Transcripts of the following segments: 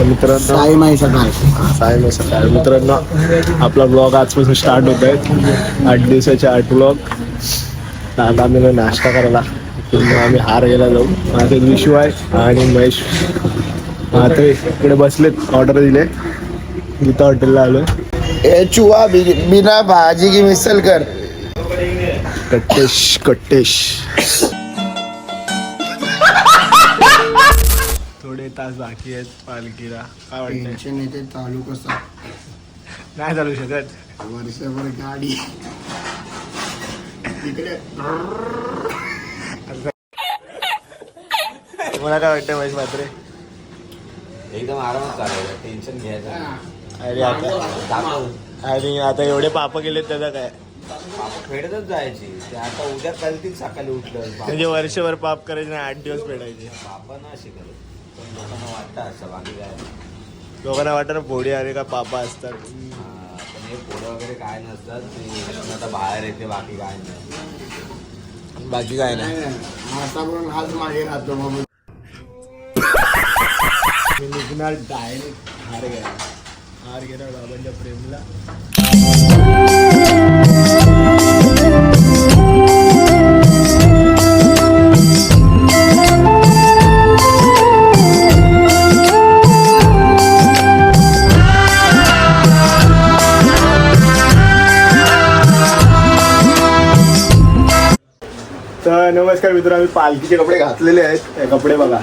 तर मित्रांनो साई सकाळ साय सकाळ मित्रांनो आपला ब्लॉग आजपासून स्टार्ट होत आहे. आठ दिवसाचे आठ ब्लॉग आता आम्ही नाश्ता करायला आम्ही हार घ्यायला जाऊ. माझे विशू आहे आणि महेश. ते इकडे बसलेत ऑर्डर दिले. गीता हॉटेलला आलो ए चुहा बिना भाजी की मिसल कर. कट्टेश कट्टेश. तास बाकी आहेत पालखीला. काय वाटतंय? टेन्शन येते चालू कसा नाही चालू शकत. वर्षभर गाडी. तिकडे मला काय वाटतं महेश मात्रे एकदम आरामात चालायचं टेन्शन घ्यायचं नाही. अरे आता दाखव. आणि आता एवढे पाप केलेत त्याचा काय? खेळतच जायची. ते आता उद्या कळतील सकाळी उठलं म्हणजे वर्षभर पाप करायचे आठ दिवस फेडायचे. बाबा ना शिकत पण लोकांना वाटतं असं बाकी काय नाही. लोकांना वाटतं ना पोळी आले का पापा असतात. हा, पण हे पोरं वगैरे काय नसतात ते आता बाहेर येते बाकी काय नाही. बाकी काय नाही. आता पण हात मागे राहतो बाबा मी निघणार डायरेक्ट हार घ्यायला. हार घेणार बाबांच्या प्रेमला. तर नमस्कार मित्र आम्ही पालखीचे कपडे घातलेले आहेत. हे कपडे बघा.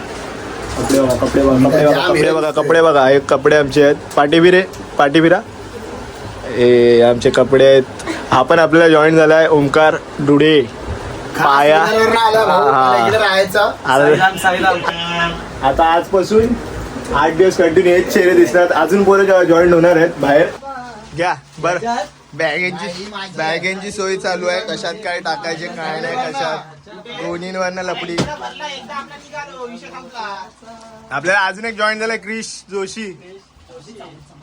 कपडे बघा कपडे बघा कपडे बघा कपडे बघा कपडे बघा हे कपडे आमचे आहेत. पाठीबिरे पाठीबिरा हे आमचे कपडे आहेत. हा पण आपल्याला जॉईन झालाय ओमकार डुडे. पाया. आला भाऊ. हा. मला इकडे राहायचा. आता- आता आजपासून आठ दिवस कंटिन्यू हेच चेहरे दिसतात. अजून पोरं जॉईन होणार आहेत बाहेर. घ्या बर. बॅगेंची बॅगेंची सोय चालू आहे. कशात काय टाकायचे काय नाही कशात. दोन्हीवरनं लपडी. आपल्याला अजून एक जॉईन झालाय क्रिश जोशी.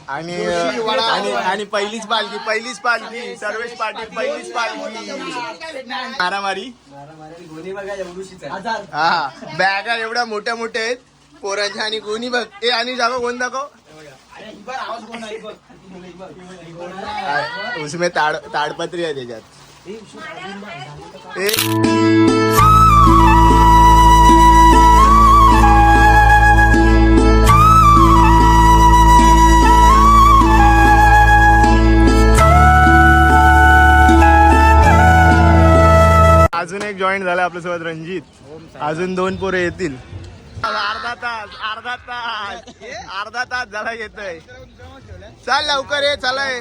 आणि आणि आणि पहिलीच पालखी पहिलीच पालखी सर्वेश पाटील पहिलीच पालखी. मारामारी. हा बॅगा एवढ्या मोठ्या मोठ्या आहेत. पोरांच्या आणि कोणी बघ. ए आणि जागा कोण दाखव. उसमे ताड ताडपत्री आहे त्याच्यात अजून एक जॉईन झाला आपल्यासोबत रणजित. अजून दोन पोरं येतील. अर्धा तास अर्धा तास. अर्धा तास झाला येतोय. चल लवकर ये चला ये.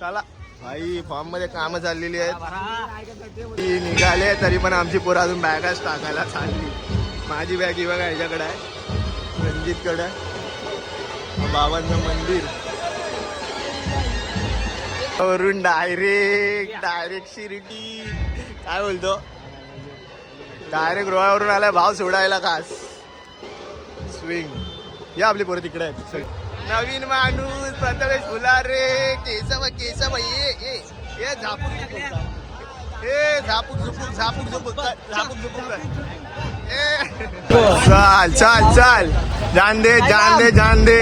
चला. भाई फॉर्ममध्ये काम चाललेली आहेत. ती निघाले तरी पण आमची पोरं अजून बॅगाच टाकायला चालली. माझी बॅग ही बघा ह्याच्याकडे आहे. रणजितकडे आहे. बाबांचं मंदिर. वरून डायरेक्ट डायरेक्ट शिर्डी. काय बोलतो? डायरेक्ट रोळावरून आलाय भाव सोडायला खास. स्विंग या आपली पोरं तिकडे आहेत. नवीन माणूस प्रथमेश फुलारे केसव केसव ये ये ये झापूक ए झापूक झुपूक झापूक झुपूक. झापूक झुपूक चाल चाल चाल. जान दे जान दे जान दे.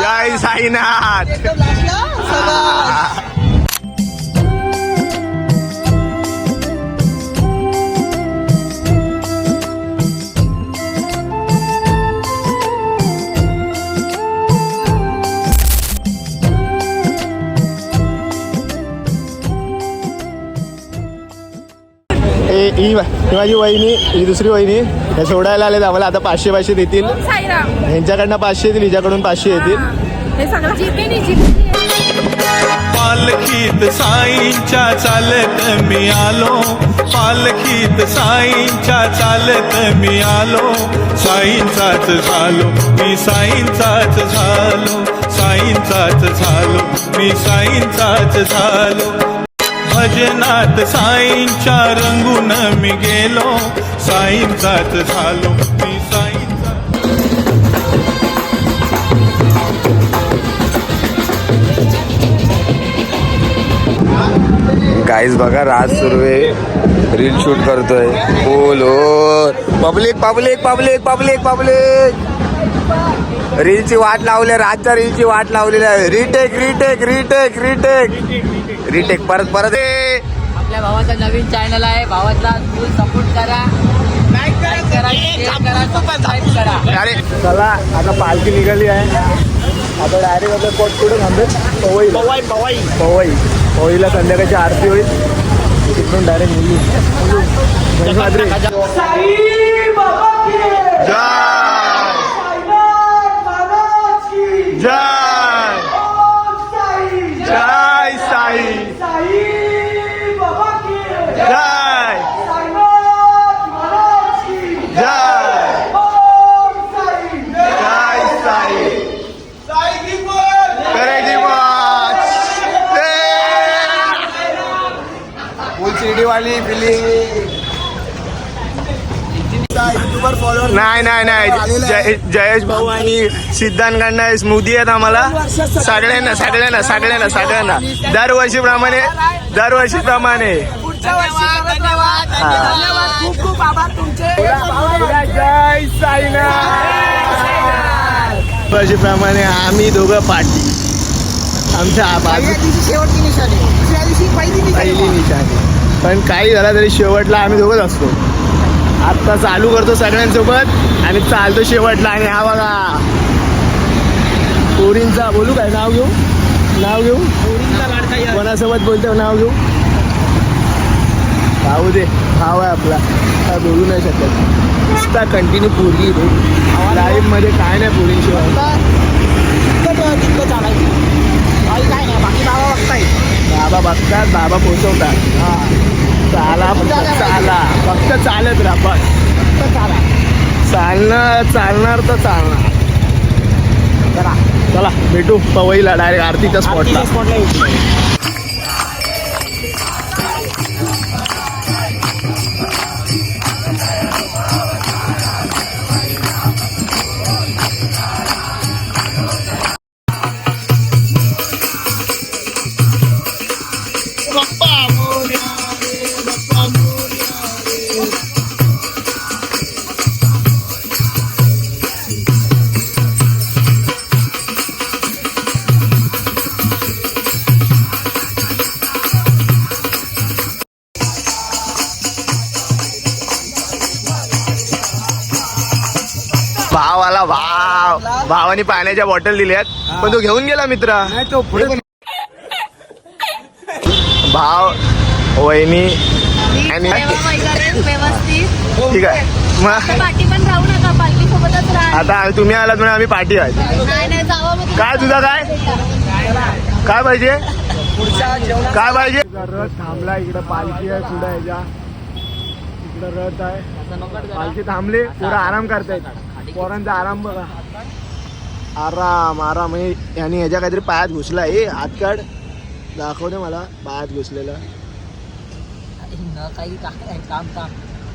जय साईनाथ. ही ही माझी वहिनी ही दुसरी वहिनी हे सोडायला आले आम्हाला आता पाचशे पाचशे देतील. ह्यांच्याकडनं पाचशे येतील हिच्याकडून पाचशे येतील. हे पालखीत साईंच्या चालत मी आलो. पालखीत साईंच्या चालत मी आलो. साईंचाच झालो मी साईंचाच झालो. साईंचाच झालो मी साईंचाच झालो. भजनात साईंच्या रंगून मी गेलो. साईंचाच झालो मी साईंचा. गाईज बघा राज सुर्वे रील शूट करतोय. बोल हो public public public public public रीलची वाट लावली रातच्या रीलची वाट लावलेली आहे retake retake retake retake. Retake परत परत. आपल्या भावाचा नवीन चॅनल आहे. भावाचा फुल सपोर्ट करा. लाईक करा share करा सबस्क्राईब करा. अरे! चला आता पालखी निघाली आहे. आता डायरेक्ट आता कोट कुठे थांबेल? पवई. पवई पवई. पवई. पवईला संध्याकाळची आरती होईल. तिकडून डायरेक्ट निघू. फुल सीडी वाली फिलिंग नाही. नाही नाही जय- जयेश भाऊ आणि सिद्धांतकडनं स्मृती आहेत आम्हाला. सगळ्यांना सगळ्यांना सगळ्यांना सगळ्यांना दरवर्षीप्रमाणे दरवर्षीप्रमाणे. जय साईनाथ. वर्षीप्रमाणे आम्ही दोघं पाठी आमच्या बाजू पहिली निशाणी. पण काही झाला तरी शेवटला आम्ही दोघंच असतो. आत्ता चालू करतो सगळ्यांसोबत आणि चालतो शेवटला आणि हा बघा. पोरींचा बोलू काय? नाव घेऊ? नाव घेऊ? कोणासोबत बोलतो नाव घेऊ? भाऊ दे. भाव आहे आपला. काय बोलू नाही शकत. नुसता कंटिन्यू पोरगी लाईफमध्ये काय नाही पोरींशिवाय. बाबा बघतात बाबा पोचवतात. चाला फक्त चाला. फक्त चालत राहा बस. फक्त चाला. चालणार चालणार तर चालणार. चला. चला भेटू. पवईला डायरेक्ट आरतीच्या स्पॉटला भावाला भावाने पाण्याच्या बॉटल दिल्यात. पण तो घेऊन गेला मित्र. भाव वहिनी आणि ठीक आहे. मग पाठी पण राहू नका पालखी सोबतच राहा. आता तुम्ही आलात म्हणून आम्ही पाठी आहे. नाही नाही जावं मग काय तुझा काय? काय पाहिजे? काय पाहिजे? रथ थांबला इकडं पालखी आहे पुढे ह्याच्या इकडं रथ आहे. पालखी थांबली पुढे आराम करतायत. पोरांचा आराम बघा. आराम आराम. हे यांनी ह्याच्या काहीतरी पायात घुसला ए हातकाड. दाखव दे मला पायात घुसलेला.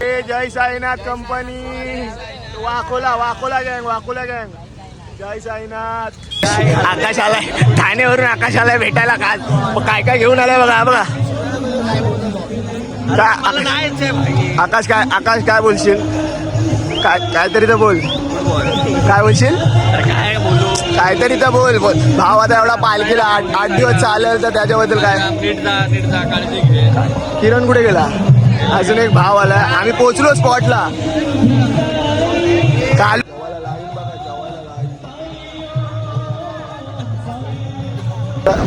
ए जय साईनाथ कंपनी. वाकोला वाकोला गँग वाकोला गँग. जय साईनाथ. आकाश आलाय ठाण्यावरून आकाश आलाय भेटायला काल. मग काय काय घेऊन आलाय बघा बघा. काय आकाश काय आकाश काय बोलशील? काय काहीतरी तर बोल. काय बोलशील? काहीतरी तर बोल बोल. भाव आता एवढा पालखीला आठ आठ दिवस चालेल तर त्याच्याबद्दल काय? किरण कुठे गेला? अजून एक भाव आला. आम्ही पोहोचलो स्पॉटला काल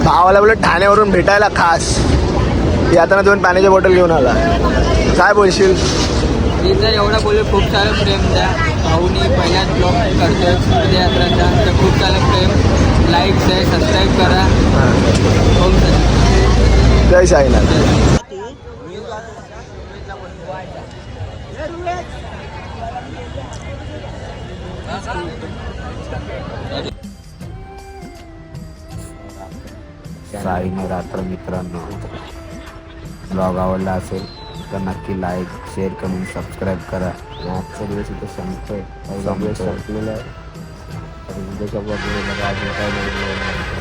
भावाला बोलत ठाण्यावरून भेटायला खास. येताना दोन पाण्याच्या बॉटल घेऊन आला. काय बोलशील? मी तर एवढं बोलू खूप सारं प्रेम द्या. भाऊनी पहिल्याच ब्लॉग करतोय पदयात्राचा. तर खूप सारं प्रेम. लाईक शेअर सबस्क्राईब करा. सच्चिदानंद. जय साईनाथ. साईने रात्र मित्रांनो. ब्लॉग आवडला असेल तर नक्की लाईक शेअर कमेंट सबस्क्राईब करा। आजचा दिवस इथं संपतोय पहिला दिवस संपलेला आहे आणि उद्याच्या बघून अजून काय आहे.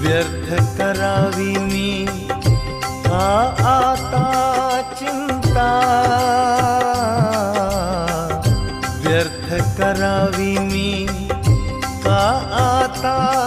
व्यर्थ करावी मी का आता चिंता। व्यर्थ करावी मी आता चिंता